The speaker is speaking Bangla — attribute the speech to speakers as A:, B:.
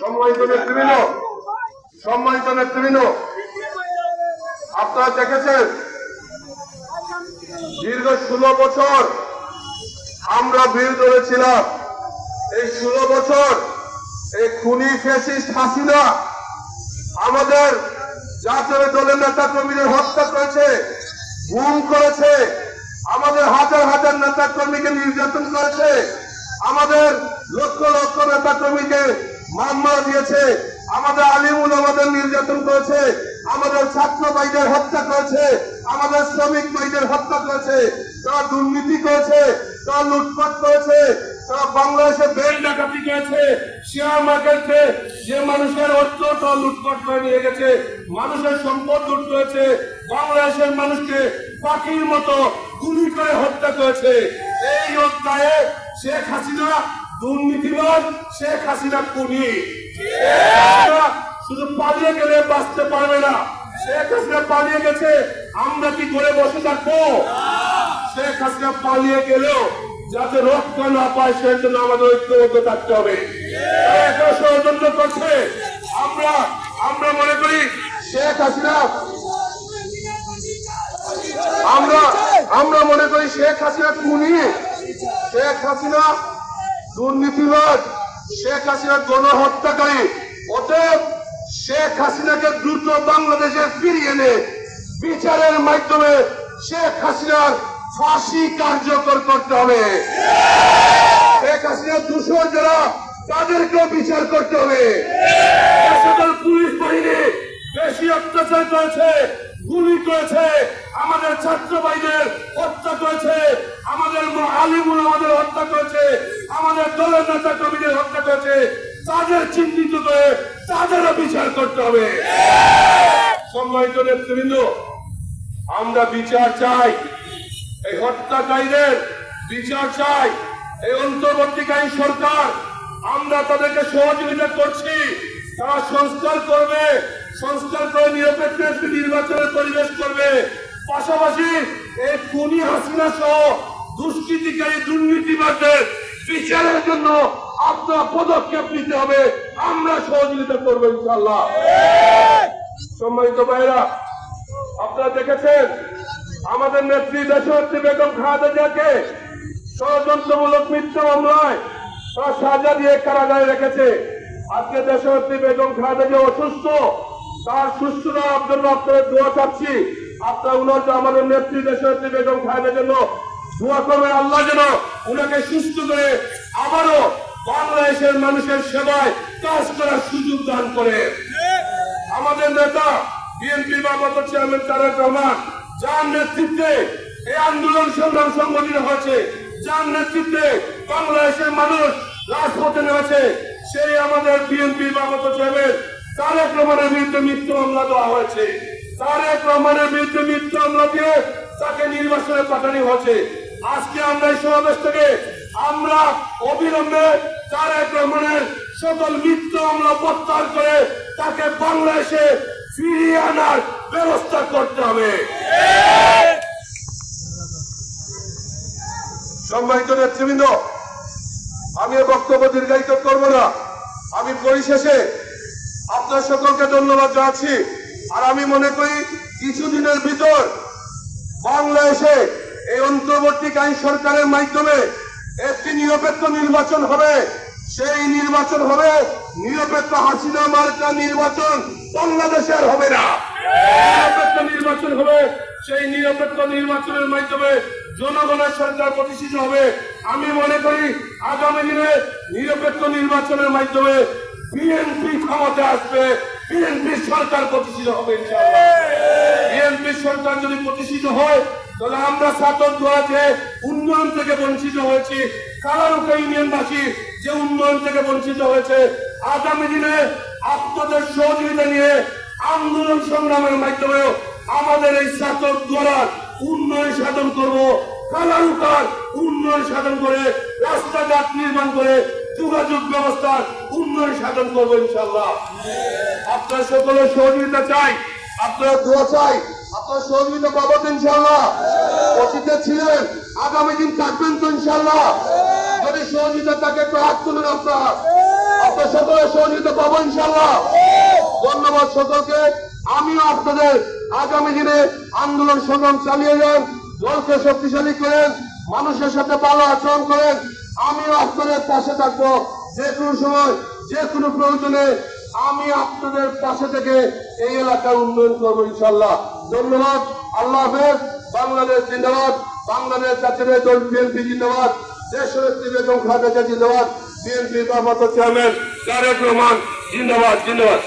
A: সম্মানিত নেতৃবৃন্দ সম্মানিত নেতৃবৃন্দ, আপনারা দেখেছেন, দীর্ঘ ষোলো বছর আমরা বিরোধী দলে ছিলাম এই ষোলো বছর এই খুনি ফেসিস্ট হাসিনা আমাদের জাতীয় দলের নেতা কর্মীদের হত্যা করেছে, গুম করেছে, আমাদের হাজার হাজার নেতা কর্মীকে নির্যাতন করেছে, আমাদের লক্ষ লক্ষ নেতা কর্মীকে মামলা দিয়েছে, আমাদের আলিমুল আমাদের নির্যাতন করেছে, আমাদের ছাত্র ভাইদের হত্যা করেছে, আমাদের শ্রমিক ভাইদের হত্যা করেছে, তারা দুর্নীতি করেছে, তারা লুটপাট করেছে, তারা বাংলাদেশে বেল ডাকাতি করেছে শেয়ার মার্কেটে যে মানুষের অর্থ তা লুটপাট করে নিয়ে গেছে, মানুষের সম্পদ লুট করেছে, বাংলাদেশের মানুষকে পাখির মতো গুলি করে হত্যা করেছে। এই অধ্যায়ে শেখ হাসিনা দুর্নীতিবাদ শেখ হাসিনা শেখ শুধু পালিয়ে গেলে বাঁচতে পারবে না। শেখ হাসিনা পালিয়ে গেছে, আমরা কি করে বসে থাকব? শেখ হাসিনা পালিয়ে গেলেও যাতে রক্ষা না পায় সেই জন্য আমাদের ঐক্যবদ্ধ থাকতে হবে। ষড়যন্ত্র করছে। আমরা আমরা মনে করি শেখ হাসিনা, আমরা আমরা মনে করি শেখ হাসিনা খুনি। শেখ হাসিনা দুর্নীতিবাদ শেখ হাসিনা গণহত্যাকারী, অতএব শেখ হাসিনাকে দ্রুত বাংলাদেশে ফিরিয়ে এনে বিচারের মাধ্যমে শেখ হাসিনার ফাঁসি কার্যকর করতে হবে। শেখ হাসিনার দূষণ যারা, তাদেরকেও বিচার করতে হবে। পুলিশ বাহিনী বেশি অত্যাচার করেছে, গুলি করেছে, আমাদের ছাত্র ভাইদের হত্যা করেছে, আমাদের আলিমুল আমাদের হত্যা করেছে, আমাদের দলের নেতা কর্মীদের হত্যা করেছে, তাদের চিহ্নিত করে তাদেরও বিচার করতে হবে। সম্মানিত নেতৃবৃন্দ, আমরা বিচার চাই। এই হত্যাকারীদের বিচার চাই। এই অন্তর্বর্তীকালীন সরকার, আমরা তাদেরকে সহযোগিতা করছি। তারা সংস্কার করবে, সংস্কার করে নিরপেক্ষ নির্বাচনের পরিবেশ করবে। পাশাপাশি এই খুনি হাসিনা সহ দুষ্কৃতিকারী দুর্নীতিবাদদের বিচারের জন্য আপনার পদক্ষেপ নিতে হবে। আমরা সহযোগিতা করব ইনশাল্লাহ সম্মানিত ভাইরা, আপনারা দেখেছেন, আমাদের নেত্রী দেশনেত্রী বেগম খালেদা জিয়াকে ষড়যন্ত্রমূলক মিথ্যা মামলায় তারা সাজা দিয়ে কারাগারে রেখেছে। আজকে দেশনেত্রী বেগম খালেদা জিয়া অসুস্থ, তার সুস্থতার জন্য আপনাদের দোয়া চাচ্ছি। আপনার উনার আমাদের নেত্রী দেশনেত্রী বেগম খালেদার জন্য দোয়া করবেন আল্লাহ যেন উনাকে সুস্থ করে আবারও বাংলাদেশের মানুষের সেবায় কাজ করার সুযোগ দান করে। আমাদের নেতা, বিএনপি বাবত চেয়ারম্যান তারেক রহমান, যার নেতৃত্বে এই আন্দোলন সংগ্রাম সংগঠিত হয়েছে, যার নেতৃত্বে বাংলাদেশের মানুষ রাজপথে নেমেছে, সেই আমাদের বিএনপি বাবত চেয়ারম্যান তারেক রহমানের বিরুদ্ধে মৃত্যু মামলা দেওয়া হয়েছে। তারেক রহমানের বিরুদ্ধে মৃত্যু মামলা দিয়ে তাকে নির্বাচনে পাঠানো হয়েছে। আজকে আমরা এই সমাবেশ থেকে আমরা অবিলম্বে তারেক রহমানের সকল মৃত্যু আমরা প্রত্যাহার করে তাকে বাংলাদেশে ফিরিয়ে আনার ব্যবস্থা করতে হবে। সম্মানিত নেতৃবৃন্দ আমি বক্তব্য দীর্ঘায়িত করব না। আমি পরিশেষে আপনার সকলকে ধন্যবাদ জানাচ্ছি। আর আমি মনে করি, কিছুদিনের ভিতর বাংলাদেশে এই অন্তর্বর্তীকালীন সরকারের মাধ্যমে একটি নিরপেক্ষ নির্বাচন হবে। সেই নির্বাচন হবে নিরপেক্ষ হাসিনা মার্কা নির্বাচন বাংলাদেশের হবে না। নিরপেক্ষ নির্বাচন হবে, সেই নিরপেক্ষ নির্বাচনের মাধ্যমে জনগণের সরকার প্রতিষ্ঠিত হবে। আমি মনে করি আগামী দিনে নিরপেক্ষ নির্বাচনের মাধ্যমে বিএনপি ক্ষমতা আসবে। বিএনপি সরকার প্রতিষ্ঠিত হবে বিএনপি সরকার যদি প্রতিষ্ঠিত হয়, তাহলে আমরা ছাত্র যে উন্নয়ন থেকে বঞ্চিত হয়েছি। কালারুকা ইউনিয়নবাসী যে উন্নয়ন থেকে বঞ্চিত হয়েছে, আগামী দিনে আপনাদের সহযোগিতা নিয়ে আন্দোলন সংগ্রামের মাধ্যমেও আমাদের এই ছাত্র দ্বারা উন্নয়ন সাধন করব। কালারুকার উন্নয়ন সাধন করে, রাস্তাঘাট নির্মাণ করে, যোগাযোগ ব্যবস্থার উন্নয়ন সাধন করব ইনশাল্লাহ আপনার সকলের সহযোগিতা চাই। আপনার দোয়া চাই। আপনার সহযোগিতা পাবেন ইনশাল্লাহ অতীতে ছিলেন, আগামী দিন থাকবেন তো ইনশাল্লাহ যদি সহযোগিতা তাকে একটু হাত তুলেন আপনার। তো সকলের সহযোগিতা পাবো ইনশাল্লাহ ধন্যবাদ সকলকে। আমিও আপনাদের আগামী দিনে আন্দোলন সংগ্রাম চালিয়ে যান দলকে শক্তিশালী করেন, মানুষের সাথে ভালো আচরণ করেন। আমিও আপনাদের পাশে থাকব। যে কোনো সময়, যে কোনো প্রয়োজনে আমি আপনাদের পাশে থেকে এই এলাকার উন্নয়ন করব ইনশাল্লাহ ধন্যবাদ। আল্লাহ হাফেজ। বাংলাদেশ জিন্দাবাদ। বাংলাদেশ জাতীয় দল বিএনপি জিন্দাবাদ। দেশ বেগম খালেদা জিন্দাবাদ। বিএনপি ভারপ্রাপ্ত চেয়ারম্যান তারেক রহমান জিন্দাবাদ জিন্দাবাদ।